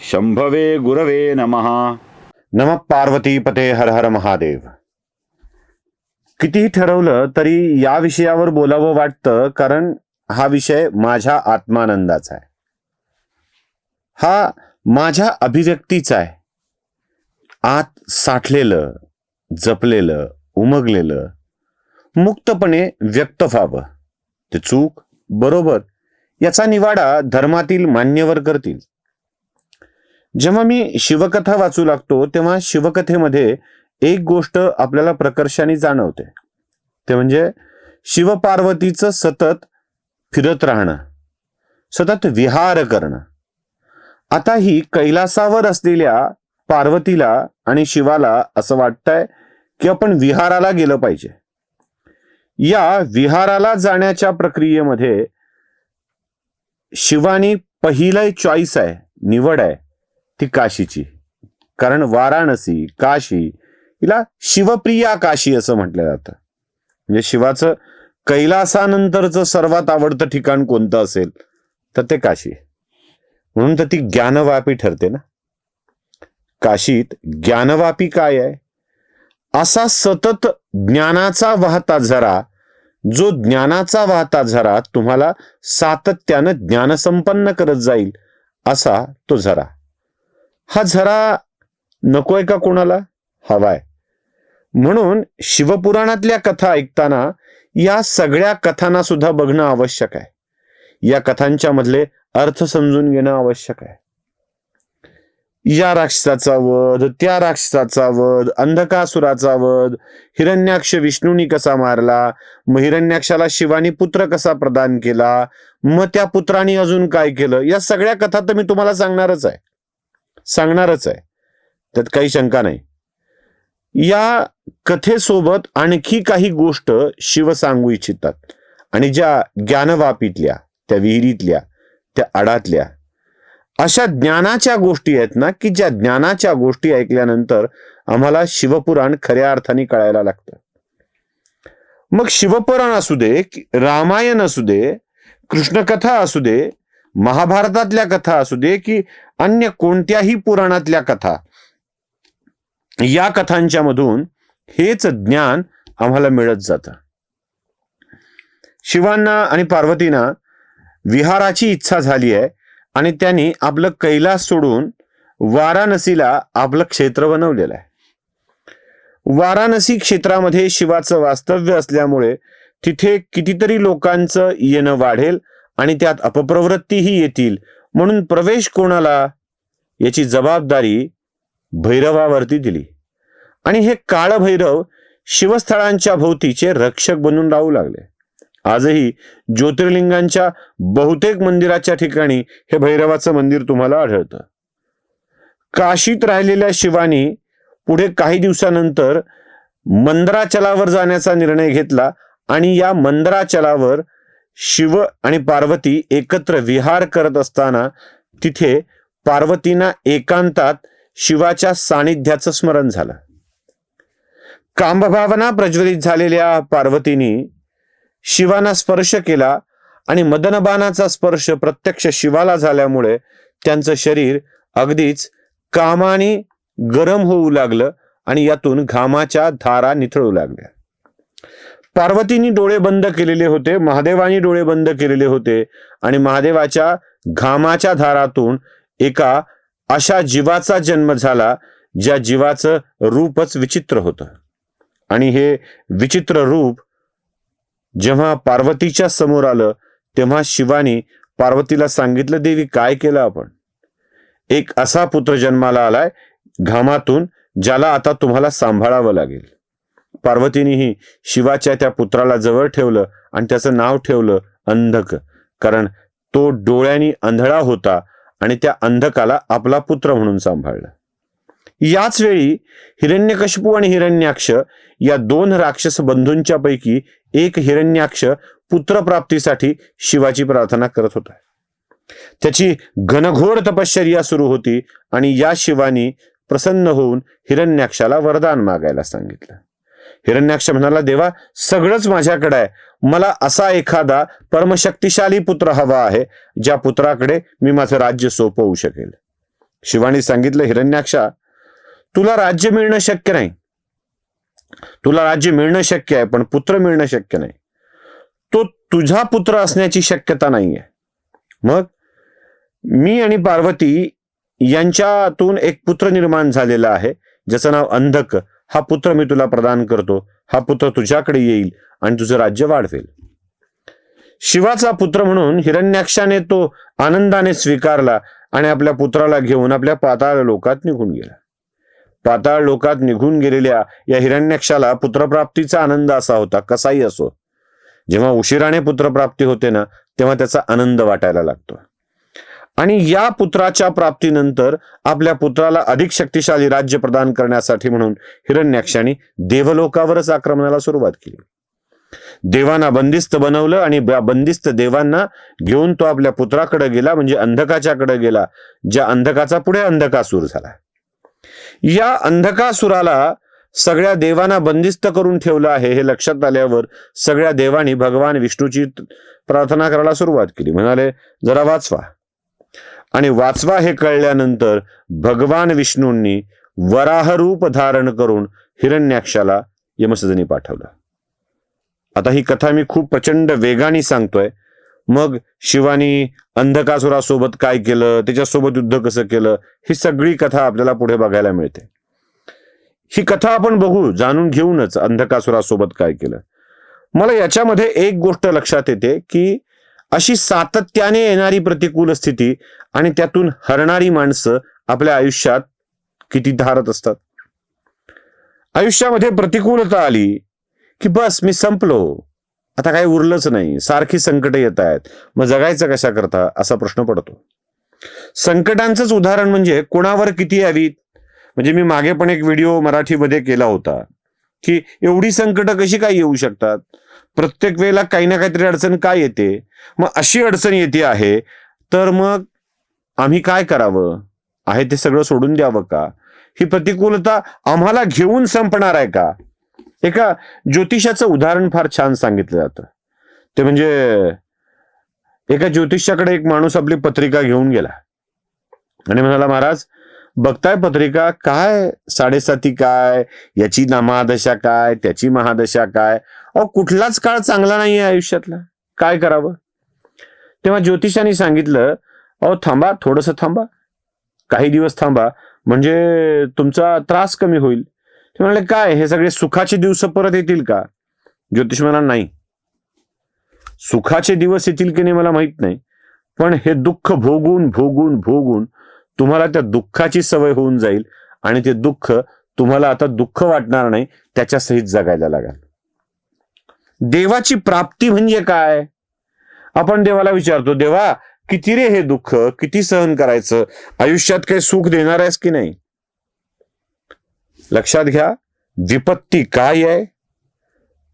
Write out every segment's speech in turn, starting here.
शंभवे गुरवे नमः। नम पार्वती पते हर हर महादेव। कितीही ठरवलं तरी या विषयावर बोलावं वाटतं कारण हा विषय माझ्या आत्मानंदाचा आहे. हा माझ्या अभिव्यक्तीचा आहे. आत साठलेलं जपलेलं उमगलेलं मुक्तपणे व्यक्त व्हावं. ते चूक बरोबर याचा निवाडा धर्मातील मान्यवर करतील. जेव्हा मी शिवकथा वाचू लागतो तेव्हा शिवकथेमध्ये एक गोष्ट आपल्याला प्रकर्षाने जाणवते. ते म्हणजे शिवपार्वतीचं सतत फिरत राहणं सतत विहार करणं. आता ही कैलासावर असलेल्या पार्वतीला आणि शिवाला असं वाटतंय की आपण विहाराला गेलं पाहिजे. या विहाराला जाण्याच्या प्रक्रियेमध्ये शिवानी पहिलं चॉईस आहे निवड आहे. ती काशीची. कारण वाराणसी काशी हिला शिवप्रिया काशी असं म्हटलं जातं. म्हणजे शिवाचं कैलासानंतरचं सर्वात आवडतं ठिकाण कोणतं असेल तर ते काशी. म्हणून तर ती ज्ञानवापी ठरते ना. काशीत ज्ञानवापी काय आहे? असा सतत ज्ञानाचा वाहता झरा जो ज्ञानाचा वाहता झरा तुम्हाला सातत्यानं ज्ञानसंपन्न करत जाईल असा तो झरा. हा झरा नकोय का कोणाला? हवाय. म्हणून शिवपुराणातल्या कथा ऐकताना या सगळ्या कथांना सुद्धा बघणं आवश्यक आहे. या कथांच्या मधले अर्थ समजून घेणं आवश्यक आहे. या राक्षसाचा वध त्या राक्षसाचा वध अंधकासुराचा वध हिरण्याक्ष विष्णूनी कसा मारला मग हिरण्याक्षाला शिवानी पुत्र कसा प्रदान केला मग त्या पुत्राने अजून काय केलं या सगळ्या कथा तर मी तुम्हाला सांगणारच आहे. सांगणारच आहे. त्यात काही शंका नाही. या कथेसोबत आणखी काही गोष्ट शिव सांगू इच्छितात. आणि ज्या ज्ञानवापीतल्या त्या विहिरीतल्या त्या आडातल्या अशा ज्ञानाच्या गोष्टी आहेत ना की ज्या ज्ञानाच्या गोष्टी ऐकल्यानंतर आम्हाला शिवपुराण खऱ्या अर्थाने कळायला लागतं. मग शिवपुराण असू दे रामायण असू दे कृष्णकथा असू दे महाभारतातल्या कथा असू दे की अन्य कोणत्याही पुराणातल्या कथा या कथांच्या मधून हेच ज्ञान आम्हाला मिळत जातं. शिवांना आणि पार्वतींना विहाराची इच्छा झाली आहे आणि त्यांनी आपलं कैलास सोडून वाराणसीला आपलं क्षेत्र बनवलेलं आहे. वाराणसी क्षेत्रामध्ये शिवाचं वास्तव्य असल्यामुळे तिथे कितीतरी लोकांचं येणं वाढेल आणि त्यात अपप्रवृत्तीही येतील. म्हणून प्रवेश कोणाला? याची जबाबदारी भैरवावरती दिली. आणि हे काळभैरव शिवस्थळांच्या भोवतीचे रक्षक बनून राहू लागले. आजही ज्योतिर्लिंगांच्या बहुतेक मंदिराच्या ठिकाणी हे भैरवाचं मंदिर तुम्हाला आढळतं. काशीत राहिलेल्या शिवानी पुढे काही दिवसानंतर मंदराचलावर जाण्याचा निर्णय घेतला आणि या मंदराचलावर शिव आणि पार्वती एकत्र विहार करत असताना तिथे पार्वतींना एकांतात शिवाच्या सानिध्याचं स्मरण झालं. कामभावना प्रज्वलित झालेल्या पार्वतीने शिवाना स्पर्श केला आणि मदनबाणाचा स्पर्श प्रत्यक्ष शिवाला झाल्यामुळे त्यांचं शरीर अगदीच कामाने गरम होऊ लागलं आणि यातून घामाच्या धारा निथळू लागल्या. पार्वतींनी डोळे बंद केलेले होते महादेवानी डोळे बंद केलेले होते आणि महादेवाच्या घामाच्या धारातून एका अशा जीवाचा जन्म झाला ज्या जीवाचं रूपच विचित्र होतं. आणि हे विचित्र रूप जेव्हा पार्वतीच्या समोर आलं तेव्हा शिवानी पार्वतीला सांगितलं देवी काय केलं आपण? एक असा पुत्र जन्माला आलाय घामातून ज्याला आता तुम्हाला सांभाळावं लागेल. पार्वतीनेही शिवाच्या त्या पुत्राला जवळ ठेवलं आणि त्याचं नाव ठेवलं अंधक. कारण तो डोळ्यांनी अंधळा होता आणि त्या अंधकाला आपला पुत्र म्हणून सांभाळलं. याच वेळी हिरण्यकशपू आणि हिरण्याक्ष या दोन राक्षस बंधूंच्या पैकी एक हिरण्याक्ष पुत्रप्राप्तीसाठी शिवाची प्रार्थना करत होता. त्याची घनघोर तपश्चर्या सुरू होती आणि या शिवानी प्रसन्न होऊन हिरण्याक्षाला वरदान मागायला सांगितलं. हिरण्याक्ष म्हणाला देवा सगळंच माझ्याकडे आहे. मला असा एखादा परमशक्तिशाली पुत्र हवा आहे ज्या पुत्राकडे मी माझं राज्य सोपवू शकेल. शिवानी सांगितलं हिरण्याक्षा तुला राज्य मिळणं शक्य नाही. तुला राज्य मिळणं शक्य आहे पण पुत्र मिळणं शक्य नाही. तो तुझा पुत्र असण्याची शक्यता नाहीये. मग मी आणि पार्वती यांच्यातून एक पुत्र निर्माण झालेला आहे ज्याचं नाव अंधक. हा पुत्र मी तुला प्रदान करतो. हा पुत्र तुझ्याकडे येईल आणि तुझं राज्य वाढवेल. शिवाचा पुत्र म्हणून हिरण्याक्षाने तो आनंदाने स्वीकारला आणि आपल्या पुत्राला घेऊन आपल्या पाताळ लोकात निघून गेला. पाताळ लोकात निघून गेलेल्या या हिरण्याक्षाला पुत्रप्राप्तीचा आनंद असा होता कसाही असो. जेव्हा उशिराने पुत्रप्राप्ती होते ना तेव्हा त्याचा आनंद वाटायला लागतो. आणि या पुत्राच्या प्राप्तीनंतर आपल्या पुत्राला अधिक शक्तिशाली राज्य प्रदान करण्यासाठी म्हणून हिरण्याक्षाने देवलोकावरच आक्रमणाला सुरुवात केली. देवांना बंदिस्त बनवलं आणि बंदिस्त देवांना घेऊन तो आपल्या पुत्राकडे गेला म्हणजे अंधकाच्याकडे गेला ज्या अंधकाचा पुढे अंधकासूर झाला. या अंधकासुराला सगळ्या देवांना बंदिस्त करून ठेवलं आहे हे लक्षात आल्यावर सगळ्या देवांनी भगवान विष्णूची प्रार्थना करायला सुरुवात केली. म्हणाले जरा वाचवा. आणि वाचवा हे कळल्यानंतर भगवान विष्णूंनी वराह रूप धारण करून हिरण्याक्षाला यमसदनी पाठवलं. आता ही कथा मी खूप प्रचंड वेगाने सांगतोय. मग शिवानी अंधकासुरासोबत काय केलं? त्याच्यासोबत युद्ध कसं केलं? ही सगळी कथा आपल्याला पुढे बघायला मिळते. ही कथा आपण बघू जाणून घेऊनच अंधकासुरासोबत काय केलं. मला याच्यामध्ये एक गोष्ट लक्षात येते की अशी सातत्याने येणारी प्रतिकूल स्थिती आणि त्यातून हरणारी माणसं आपल्या आयुष्यात किती धारत असतात. आयुष्यामध्ये प्रतिकूलता आली की बस मी संपलो. आता काही उरलंच नाही. सारखी संकट येत आहेत. मग जगायचं कशा करता? असा प्रश्न पडतो. संकटांचंच उदाहरण म्हणजे कोणावर किती यावीत म्हणजे मी मागे पण एक व्हिडिओ मराठीमध्ये केला होता की एवढी संकट कशी काय येऊ शकतात? प्रत्येक वेळेला काही ना काहीतरी अडचण काय येते? मग अशी अडचण येते आहे तर मग आम्ही काय करावं? आहे ते सगळं सोडून द्यावं का? ही प्रतिकूलता आम्हाला घेऊन संपणार आहे का? एका ज्योतिषाचं उदाहरण फार छान सांगितलं जातं. ते म्हणजे एका ज्योतिषाकडे एक माणूस आपली पत्रिका घेऊन गेला. आणि म्हणाला महाराज बघताय पत्रिका काय? साडेसाती काय? याची महादशा काय? त्याची महादशा काय? अहो कुठलाच काळ चांगला नाहीये आयुष्यातला. काय करावं? तेव्हा ज्योतिषाने सांगितलं अहो थांबा थोडस थांबा. काही दिवस थांबा. म्हणजे तुमचा त्रास कमी होईल. ते म्हणाले काय हे सगळे सुखाचे दिवस परत येतील का? ज्योतिष म्हणाला नाही. सुखाचे दिवस येतील की नाही मला माहीत नाही. पण हे दुःख भोगून भोगून भोगून तुम्हाला त्या दुःखाची सवय होऊन जाईल आणि ते दुःख तुम्हाला आता दुःख वाटणार नाही त्याच्या सहित जगायला लागेल. देवाची प्राप्ती म्हणजे काय? आपण देवाला विचारतो देवा किती रे हे दुःख? किती सहन करायचं? आयुष्यात काही सुख देणार आहेस की नाही? लक्षात घ्या विपत्ती काय आहे?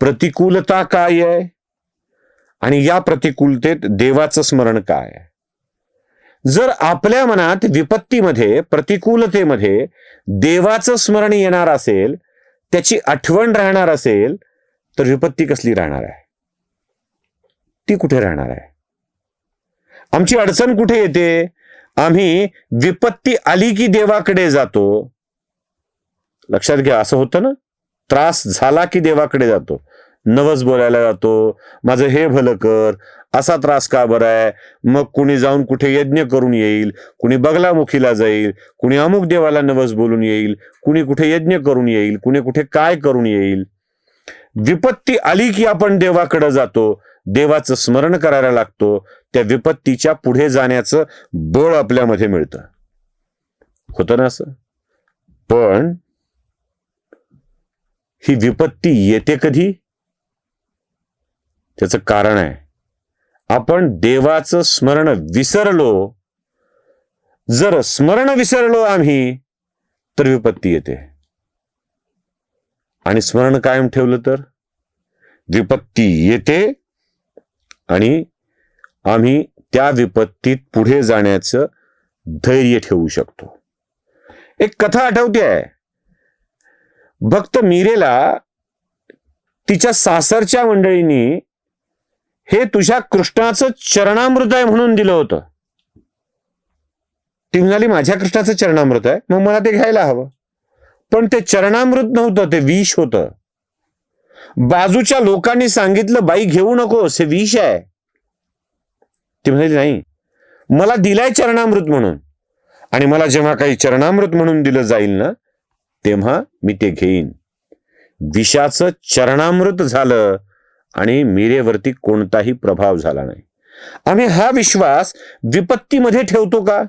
प्रतिकूलता काय आहे? आणि या प्रतिकूलतेत देवाचं स्मरण काय आहे? जर आपल्या मनात विपत्तीमध्ये प्रतिकूलतेमध्ये देवाचं स्मरण येणार असेल त्याची आठवण राहणार असेल तर विपत्ती कसली राहणार आहे? ती कुठे राहणार आहे? आमची अडचण कुठे येते? आम्ही विपत्ती आली की देवाकडे जातो. लक्षात घ्या असं होतं ना? त्रास झाला की देवाकडे जातो. नवस बोलायला जातो माझं हे भलं कर असा त्रास का बरं आहे? मग कुणी जाऊन कुठे यज्ञ करून येईल? कुणी बगलामुखीला जाईल? कुणी अमुक देवाला नवस बोलून येईल? कुणी कुठे यज्ञ करून येईल? कुणी कुठे काय करून येईल? विपत्ती आली की आपण देवाकडे जातो देवाचं स्मरण करायला लागतो त्या विपत्तीच्या पुढे जाण्याचं बळ आपल्यामध्ये मिळतं. होतं ना असं? पण ही विपत्ती येते कधी? त्याचं कारण आहे. आपण देवाचं स्मरण विसरलो जर स्मरण विसरलो आम्ही तर विपत्ती येते. आणि स्मरण कायम ठेवलं तर? विपत्ती येते आणि आम्ही त्या विपत्तीत पुढे जाण्याचं धैर्य ठेवू शकतो. एक कथा आठवते आहे. भक्त मीरेला तिच्या सासरच्या मंडळींनी हे तुझ्या कृष्णाचं चरणामृत आहे म्हणून दिलं होतं. ती म्हणाली माझ्या कृष्णाचं चरणामृत आहे मग मला ते घ्यायला हवं. पण ते चरणामृत नव्हतं ते विष होतं. बाजूच्या लोकांनी सांगितलं बाई घेऊ नकोस हे विष आहे. ती म्हणाली नाही मला दिलाय चरणामृत म्हणून. आणि मला जेव्हा काही चरणामृत म्हणून दिलं जाईल ना तेव्हा मी ते घेईन. विषाचं चरणामृत झालं आणि मिरेवरती कोणताही प्रभाव झाला नाही. आम्ही हा विश्वास विपत्तीमध्ये ठेवतो का?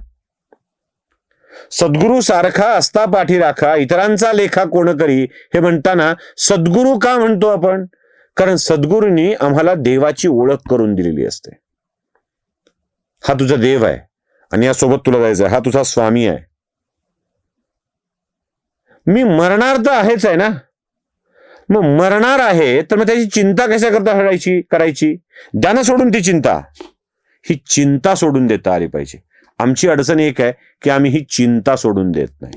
सद्गुरू सारखा असता पाठी राखा इतरांचा लेखा कोण करी? हे म्हणताना सद्गुरू का म्हणतो आपण? कारण सद्गुरूंनी आम्हाला देवाची ओळख करून दिलेली असते. हा तुझा देव आहे आणि यासोबत तुला जायचं हा तुझा स्वामी आहे. मी मरणार तर आहेच आहे ना? मग मरणार आहे तर मग त्याची चिंता कशा करता करायची? करायची? द्या सोडून ती चिंता. ही चिंता सोडून देता आली पाहिजे. आमची अडचण एक आहे की आम्ही ही चिंता सोडून देत नाही.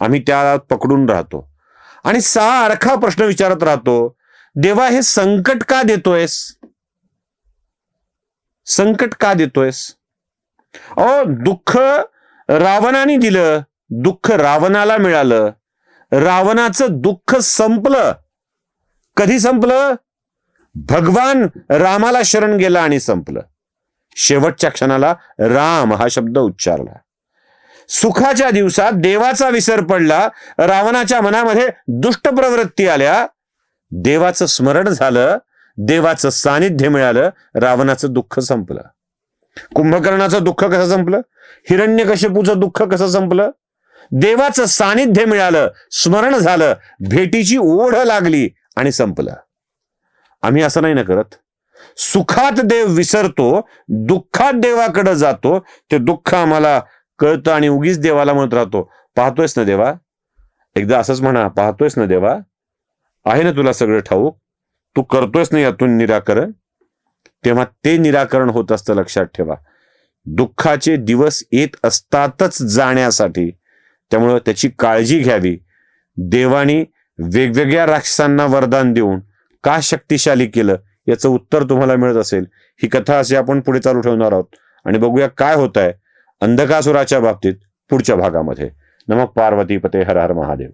आम्ही त्या पकडून राहतो. आणि सारखा प्रश्न विचारत राहतो देवा हे संकट का देतोयस? संकट का देतोयस? अहो दुःख रावणाने दिलं दुःख रावणाला मिळालं. रावणाचं दुःख संपलं. कधी संपलं? भगवान रामाला शरण गेला आणि संपलं. शेवटच्या क्षणाला राम हा शब्द उच्चारला. सुखाच्या दिवसात देवाचा विसर पडला रावणाच्या मनामध्ये दुष्ट प्रवृत्ती आल्या. देवाचं स्मरण झालं देवाचं सानिध्य मिळालं रावणाचं दुःख संपलं. कुंभकर्णाचं दुःख कसं संपलं? हिरण्यकश्यपूचं दुःख कसं संपलं? देवाचं सानिध्य मिळालं स्मरण झालं भेटीची ओढ लागली आणि संपलं. आम्ही असं नाही ना करत. सुखात देव विसरतो दुःखात देवाकडे जातो ते दुःख आम्हाला कळतं आणि उगीच देवाला म्हणत राहतो पाहतोयस ना देवा? एकदा असंच म्हणा पाहतोयस ना देवा? आहे ना तुला सगळं ठाऊक? तू करतोयस ना यातून निराकरण? तेव्हा ते निराकरण होत असतं लक्षात ठेवा. दुःखाचे दिवस येत असतातच जाण्यासाठी त्यामुळं त्याची काळजी घ्यावी. देवानी वेगवेगळ्या राक्षसांना वरदान देऊन का शक्तिशाली केलं? याचं उत्तर तुम्हाला मिळत असेल. ही कथा अशी आपण पुढे चालू ठेवणार आहोत. आणि बघूया काय होत आहे अंधकासुराच्या बाबतीत पुढच्या भागामध्ये. नमक पार्वती पते हर हर महादेव.